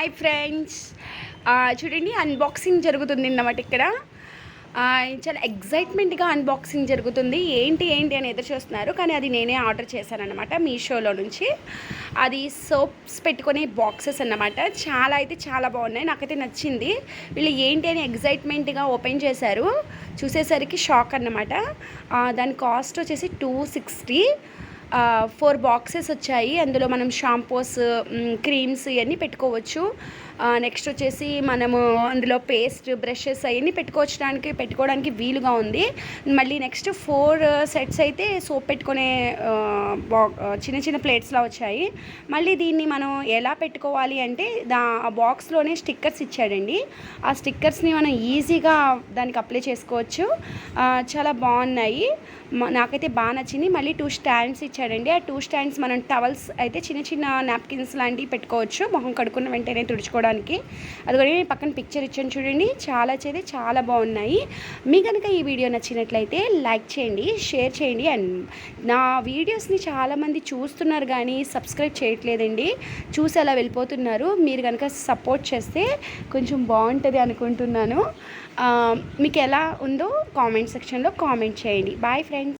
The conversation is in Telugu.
Hi friends. చూడండి అన్బాక్సింగ్ జరుగుతుంది అన్నమాట ఇక్కడ. చాలా ఎగ్జైట్మెంట్గా అన్బాక్సింగ్ జరుగుతుంది. ఏంటి ఏంటి అని ఎదురు చూస్తున్నారు కానీ అది నేనే ఆర్డర్ చేశాను మీషోలో నుంచి. అది సోప్స్ పెట్టుకునే బాక్సెస్ అన్నమాట. చాలా అయితే చాలా బాగున్నాయి నాకైతే నచ్చింది. వీళ్ళు ఏంటి అని ఎగ్జైట్మెంట్గా ఓపెన్ చేశారు చూసేసరికి షాక్ అన్నమాట. దాని కాస్ట్ వచ్చేసి టూ సిక్స్టీ ఫోర్ బాక్సెస్ వచ్చాయి. అందులో మనం షాంపూస్ క్రీమ్స్ ఇవన్నీ పెట్టుకోవచ్చు. నెక్స్ట్ వచ్చేసి మనము అందులో పేస్ట్ బ్రషెస్ అవన్నీ పెట్టుకోవచ్చడానికి పెట్టుకోవడానికి వీలుగా ఉంది. మళ్ళీ నెక్స్ట్ ఫోర్ సెట్స్ అయితే సోప్ పెట్టుకునే బా చిన్న చిన్న ప్లేట్స్లా వచ్చాయి. మళ్ళీ దీన్ని మనం ఎలా పెట్టుకోవాలి అంటే దా ఆ బాక్స్లోనే స్టిక్కర్స్ ఇచ్చాడండి. ఆ స్టిక్కర్స్ని మనం ఈజీగా దానికి అప్లై చేసుకోవచ్చు. చాలా బాగున్నాయి. నాకైతే బాగా నచ్చింది. మళ్ళీ టూ స్టాండ్స్ ఇచ్చాడండి ఆ టూ స్టాండ్స్ మనం టవల్స్ అయితే చిన్న చిన్న నాప్కిన్స్ లాంటివి పెట్టుకోవచ్చు. మొహం కడుక్కున్న వెంటనే తుడుచుకోవడానికి. అది కూడా నేను పక్కన పిక్చర్ ఇచ్చాను చూడండి. చాలా చేతి చాలా బాగున్నాయి. మీ కనుక ఈ వీడియో నచ్చినట్లయితే లైక్ చేయండి షేర్ చేయండి. అండ్ నా వీడియోస్ని చాలామంది చూస్తున్నారు కానీ సబ్స్క్రైబ్ చేయట్లేదండి. చూసి అలా వెళ్ళిపోతున్నారు. మీరు కనుక సపోర్ట్ చేస్తే కొంచెం బాగుంటుంది అనుకుంటున్నాను. మీకు ఎలా ఉందో కామెంట్ సెక్షన్లో కామెంట్ చేయండి. Bye friends